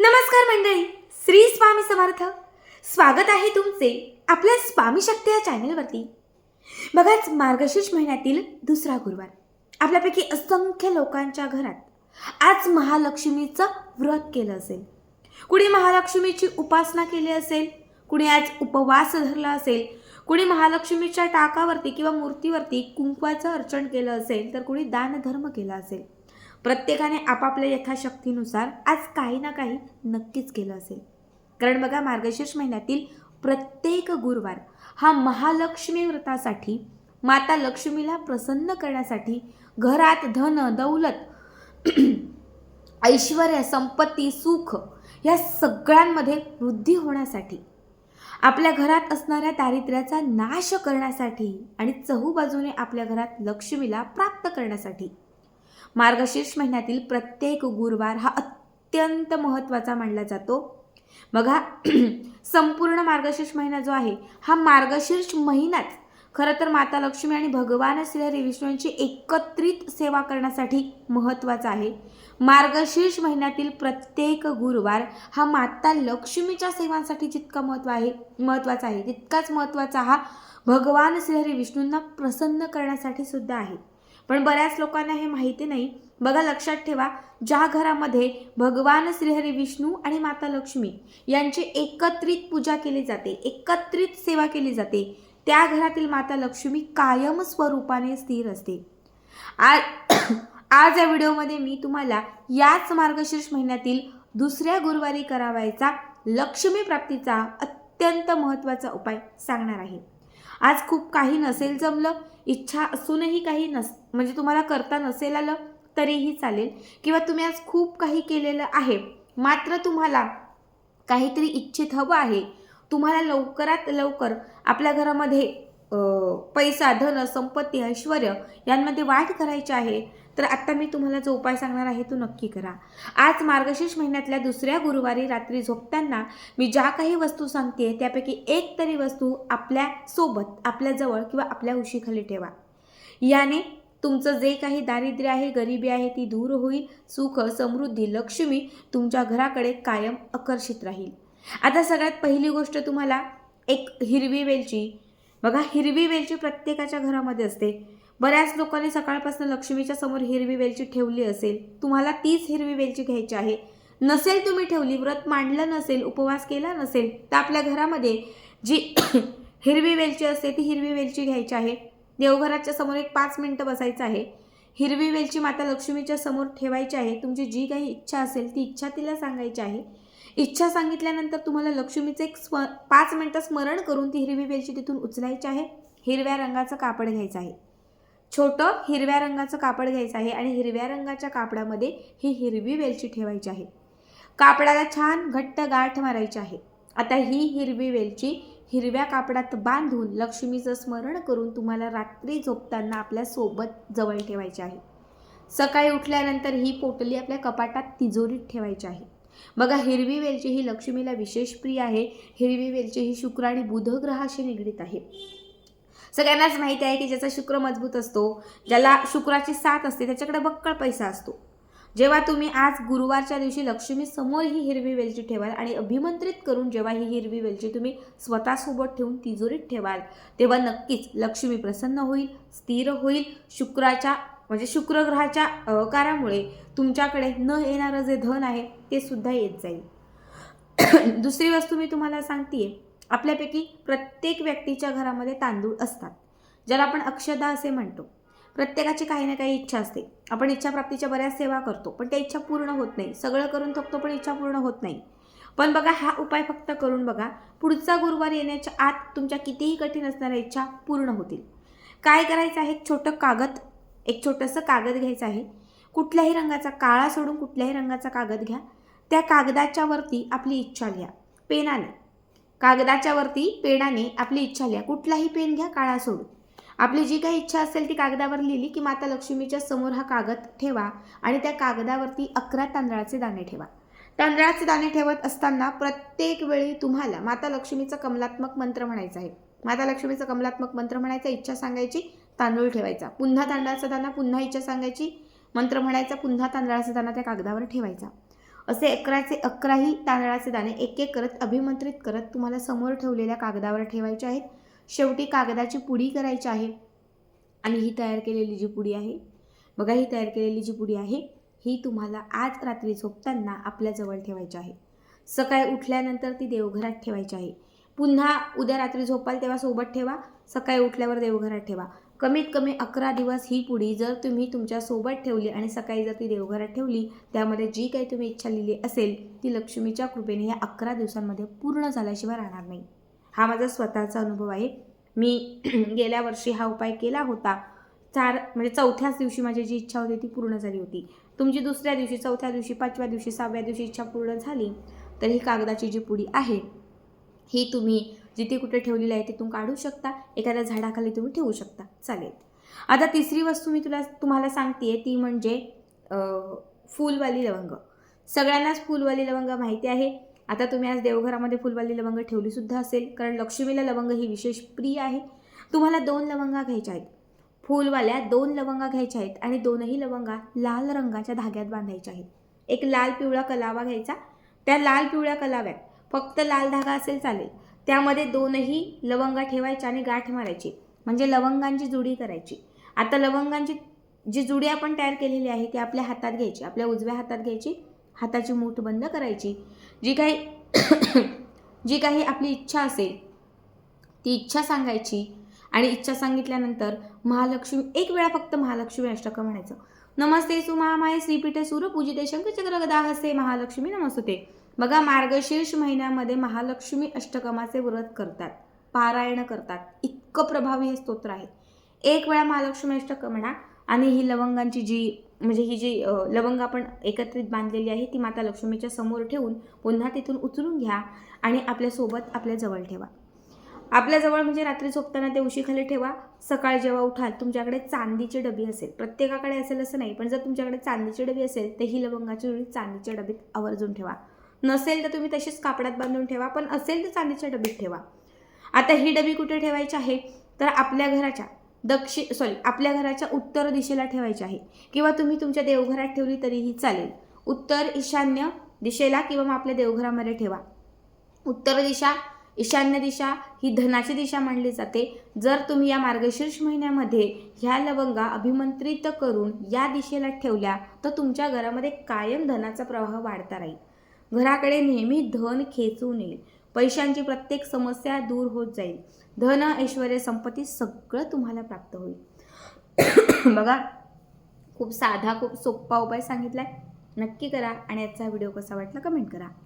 नमस्कार मंडळी श्री स्वामी समर्थ. स्वागत आहे तुमचे आपल्या स्वामी शक्ती या चॅनलवरती. बघाच मार्गशीर्ष महिन्यातील दुसरा गुरुवार. आपल्यापैकी असंख्य लोकांच्या घरात आज महालक्ष्मीचं व्रत केलं असेल. कुणी महालक्ष्मीची उपासना केली असेल कुणी आज उपवास धरला असेल कुणी महालक्ष्मीच्या टाकावरती किंवा मूर्तीवरती कुंकवाचं अर्चन केलं असेल तर कुणी दानधर्म केला असेल. प्रत्येकाने आपापल्या यथाशक्तीनुसार आज काही ना काही नक्कीच केलं असेल. कारण बघा मार्गशीर्ष महिन्यातील प्रत्येक गुरुवार हा महालक्ष्मी व्रतासाठी माता लक्ष्मीला प्रसन्न करण्यासाठी घरात धन दौलत ऐश्वर संपत्ती सुख या सगळ्यांमध्ये वृद्धी होण्यासाठी आपल्या घरात असणाऱ्या दारिद्र्याचा नाश करण्यासाठी आणि चहूबाजूने आपल्या घरात लक्ष्मीला प्राप्त करण्यासाठी मार्गशीर्ष महिन्यातील प्रत्येक गुरुवार हा अत्यंत महत्त्वाचा मानला जातो. बघा संपूर्ण मार्गशीर्ष महिना जो आहे हा मार्गशीर्ष महिनाच. खरं तर माता लक्ष्मी आणि भगवान श्री विष्णूंची एकत्रित सेवा करण्यासाठी महत्त्वाचा आहे. मार्गशीर्ष महिन्यातील प्रत्येक गुरुवार हा माता लक्ष्मीच्या सेवांसाठी जितका महत्त्व आहे महत्त्वाचा आहे तितकाच महत्त्वाचा हा भगवान श्रीहरी विष्णूंना प्रसन्न करण्यासाठी सुद्धा आहे. पण बऱ्याच लोकांना हे माहिती नाही. बघा लक्षात ठेवा ज्या घरामध्ये भगवान श्रीहरी विष्णू आणि माता लक्ष्मी यांची एकत्रित पूजा केली जाते एकत्रित सेवा केली जाते त्या घरातील माता लक्ष्मी कायम स्वरूपाने स्थिर असते. आज आज या व्हिडिओमध्ये मी तुम्हाला याच मार्गशीर्ष महिन्यातील दुसऱ्या गुरुवारी करावायचा लक्ष्मी प्राप्तीचा अत्यंत महत्त्वाचा उपाय सांगणार आहे. आज खूप काही नसेल जमलं इच्छा असूनही काही नस म्हणजे तुम्हाला करता नसेल आलं तरीही चालेल. किंवा तुम्ही आज खूप काही केलेलं आहे मात्र तुम्हाला काहीतरी इच्छित हवं आहे तुम्हाला लवकरात लवकर आपल्या घरामध्ये पैसा धन संपत्ती ऐश्वर यांमध्ये वाढ करायची आहे तर आत्ता मी तुम्हाला जो उपाय सांगणार आहे तो नक्की करा. आज मार्गशीर्ष महिन्यातल्या दुसऱ्या गुरुवारी रात्री झोपताना मी ज्या काही वस्तू सांगते त्यापैकी एक तरी वस्तू आपल्यासोबत आपल्याजवळ किंवा आपल्या उशीखाली ठेवा. याने तुमचं जे काही दारिद्र्य आहे गरिबी आहे ती दूर होईल सुख समृद्धी लक्ष्मी तुमच्या घराकडे कायम आकर्षित राहील. आता सगळ्यात पहिली गोष्ट तुम्हाला एक हिरवी वेलची बघा हिरवी वेलची प्रत्येकाच्या घरामध्ये असते. बऱ्याच लोकांनी सकाळपासून लक्ष्मीच्या समोर हिरवी वेलची ठेवली असेल. तुम्हाला तीच हिरवी वेलची घ्यायची आहे. नसेल तुम्ही ठेवली व्रत मांडलं नसेल उपवास केला नसेल तर आपल्या घरामध्ये जी हिरवी वेलची असते ती हिरवी वेलची घ्यायची आहे. देवघराच्या समोर एक पाच मिनटं बसायचं आहे. हिरवी वेलची माता लक्ष्मीच्या समोर ठेवायची आहे. तुमची जी काही इच्छा असेल ती इच्छा तिला सांगायची आहे. इच्छा सांगितल्यानंतर तुम्हाला लक्ष्मीचं एक स्व पाच मिनटं स्मरण करून ती हिरवी वेलची तिथून उचलायची आहे. हिरव्या रंगाचं कापड घ्यायचं आहे. छोटं हिरव्या रंगाचं कापड घ्यायचं आहे आणि हिरव्या रंगाच्या कापडामध्ये ही हिरवी वेलची ठेवायची आहे. कापडाला छान घट्ट गाठ मारायची आहे. आता ही हिरवी वेलची हिरव्या कापडात बांधून लक्ष्मीचं स्मरण करून तुम्हाला रात्री झोपताना आपल्यासोबत जवळ ठेवायचे आहे. सकाळी उठल्यानंतर ही पोटली आपल्या कपाटात तिजोरीत ठेवायची आहे. बघा हिरवी वेलची ही लक्ष्मीला विशेष प्रिय आहे. हिरवी वेलची ही शुक्र आणि बुध ग्रहाशी निगडीत आहे. सगळ्यांनाच माहिती आहे की ज्याचा शुक्र मजबूत असतो ज्याला शुक्राची साथ असते त्याच्याकडे बक्कळ पैसा असतो. जेव्हा तुम्ही आज गुरुवारच्या दिवशी लक्ष्मी समोर ही हिरवी वेलची ठेवाल आणि अभिमंत्रित करून जेव्हा ही हिरवी वेलची तुम्ही स्वतःसोबत ठेवून तिजोरीत ठेवाल तेव्हा नक्कीच लक्ष्मी प्रसन्न होईल स्थिर होईल. शुक्राच्या म्हणजे शुक्रग्रहाच्या अकारामुळे तुमच्याकडे न येणारं जे धन आहे ते सुद्धा येत जाईल. दुसरी वस्तू मी तुम्हाला सांगते आपल्यापैकी प्रत्येक व्यक्तीच्या घरामध्ये तांदूळ असतात ज्याला आपण अक्षदा असे म्हणतो. प्रत्येकाची काही ना काही इच्छा असते. आपण इच्छाप्राप्तीच्या बऱ्याच सेवा करतो पण त्या इच्छा पूर्ण होत नाही. सगळं करून थकतो पण इच्छा पूर्ण होत नाही. पण बघा हा उपाय फक्त करून बघा पुढचा गुरुवार येण्याच्या आत तुमच्या कितीही कठीण असणाऱ्या इच्छा पूर्ण होतील. काय करायचं आहे? एक छोटं कागद एक छोटंसं कागद घ्यायचं आहे. कुठल्याही रंगाचा काळा सोडून कुठल्याही रंगाचा कागद घ्या. त्या कागदाच्या वरती आपली इच्छा लिहा. पेनाने. कागदाच्या वरती पेनाने आपली इच्छा लिहा. कुठलाही पेन घ्या काळा सोडून. आपली जी काही इच्छा असेल ती कागदावर लिहिली की माता लक्ष्मीच्या समोर हा कागद ठेवा आणि त्या कागदावरती अकरा तांदळाचे दाणे ठेवा. तांदळाचे दाणे ठेवत असताना प्रत्येक वेळी तुम्हाला माता लक्ष्मीचा कमलात्मक मंत्र म्हणायचा आहे. माता लक्ष्मीचा कमलात्मक मंत्र म्हणायचा इच्छा सांगायची तांदूळ ठेवायचा. पुन्हा तांदळाचा दाणा पुन्हा इच्छा सांगायची. मंत्र म्हणायचा पुन्हा तांदळाचा दाणा त्या कागदावर ठेवायचा. असे अकराचे अकराही तांदळाचे दाणे एक एक करत अभिमंत्रित करत तुम्हाला समोर ठेवलेल्या कागदावर ठेवायचे आहेत. शेवटी कागदाची पुडी करायची आहे. आणि ही तयार केलेली जी पुडी आहे बघा ही तयार केलेली जी पुडी आहे ही तुम्हाला आज रात्री झोपताना आपल्याजवळ ठेवायची आहे. सकाळी उठल्यानंतर ती देवघरात ठेवायची आहे. पुन्हा उद्या रात्री झोपाल तेव्हा सोबत ठेवा सकाळी उठल्यावर देवघरात ठेवा. कमीत कमी अकरा दिवस ही पुडी जर तुम्ही तुमच्यासोबत ठेवली आणि सकाळी जर ती देवघरात ठेवली त्यामध्ये जी काही तुम्ही इच्छा लिहिली असेल ती लक्ष्मीच्या कृपेने या अकरा दिवसांमध्ये पूर्ण झाल्याशिवाय राहणार नाही. हा माझा स्वतःचा अनुभव आहे. मी गेल्या वर्षी हा उपाय केला होता. चार म्हणजे चौथ्याच दिवशी माझी जी इच्छा होती ती पूर्ण झाली होती. तुमची दुसऱ्या दिवशी चौथ्या दिवशी पाचव्या दिवशी सहाव्या दिवशी इच्छा पूर्ण झाली तर ही कागदाची जी पुडी आहे ही तुम्ही जिथे कुठे ठेवलेली आहे तिथून काढू शकता. एखाद्या झाडाखाली तुम्ही ठेवू शकता. चालेल. आता तिसरी वस्तू मी तुला तुम्हाला सांगते ती म्हणजे फूलवाली फुलवाली लवंग. सगळ्यांनाच फुलवाली लवंग माहिती आहे. आता तुम्ही आज देवघरामध्ये फुलवाली लवंग ठेवलीसुद्धा असेल कारण लक्ष्मीला लवंग ही विशेष प्रिय आहे. तुम्हाला दोन लवंगा घ्यायच्या आहेत. फुलवाल्या दोन लवंगा घ्यायच्या आहेत आणि दोनही लवंगा लाल रंगाच्या धाग्यात बांधायच्या आहेत. एक लाल पिवळा कलावा घ्यायचा. त्या लाल पिवळ्या कलाव्यात फक्त लाल धागा असेल चालेल. त्यामध्ये दोनही लवंगा ठेवायच्या आणि गाठ मारायची. म्हणजे लवंगांची जुडी करायची. आता लवंगांची जी जुडी आपण तयार केलेली आहे ती आपल्या हातात घ्यायची. आपल्या उजव्या हातात घ्यायची. हाताची मूठ बंद करायची. जी काही जी काही आपली इच्छा असेल ती इच्छा सांगायची आणि इच्छा सांगितल्यानंतर महालक्ष्मी एक वेळा फक्त महालक्ष्मी अष्टक म्हणायचं. नमस्ते सुमामाय श्रीपीठे सूर्यपूजिते शंखचक्र गदा हसे महालक्ष्मी नमस्ते बघा मार्गशीर्ष महिन्यामध्ये महालक्ष्मी अष्टकमाचे व्रत करतात पारायण करतात. इतकं प्रभावी हे स्तोत्र आहे. एक वेळा महालक्ष्मी अष्टक म्हणा आणि ही लवंगांची जी म्हणजे ही जी लवंग आपण एकत्रित बांधलेली आहे ती माता लक्ष्मीच्या समोर ठेवून पुन्हा तिथून उचलून घ्या आणि आपल्यासोबत आपल्याजवळ ठेवा. आपल्याजवळ म्हणजे रात्री झोपताना ते उशीखाली ठेवा. सकाळी जेव्हा उठाल तुमच्याकडे चांदीची डबी असेल. प्रत्येकाकडे असेल असं नाही पण जर तुमच्याकडे चांदीची डबी असेल तर ही लवंगाची जुडी चांदीच्या डबीत आवर्जून ठेवा. नसेल तर तुम्ही तशीच कापडात बांधून ठेवा पण असेल तर चांदीच्या डबीत ठेवा. आता ही डबी कुठे ठेवायची आहे? तर आपल्या घराच्या दक्षिण सॉरी आपल्या घराच्या उत्तर दिशेला ठेवायची आहे. किंवा तुम्ही तुमच्या देवघरात ठेवली तरीही चालेल. उत्तर ईशान्य दिशेला किंवा मग आपल्या देवघरामध्ये ठेवा. उत्तर दिशा ईशान्य दिशा ही धनाची दिशा मानली जाते. जर तुम्ही या मार्गशीर्ष महिन्यामध्ये ह्या लवंगा अभिमंत्रित करून या दिशेला ठेवल्या तर तुमच्या घरामध्ये कायम धनाचा प्रवाह वाढता राहील. घराकडे नेहमी धन खेचून येईल. पैशांची प्रत्येक समस्या दूर होत जाईल. धन ऐश्वर संपत्ती सगळं तुम्हाला प्राप्त होईल. बघा खूप साधा खूप सोपा उपाय सांगितलाय. नक्की करा आणि याचा व्हिडिओ कसा वाटला कमेंट करा.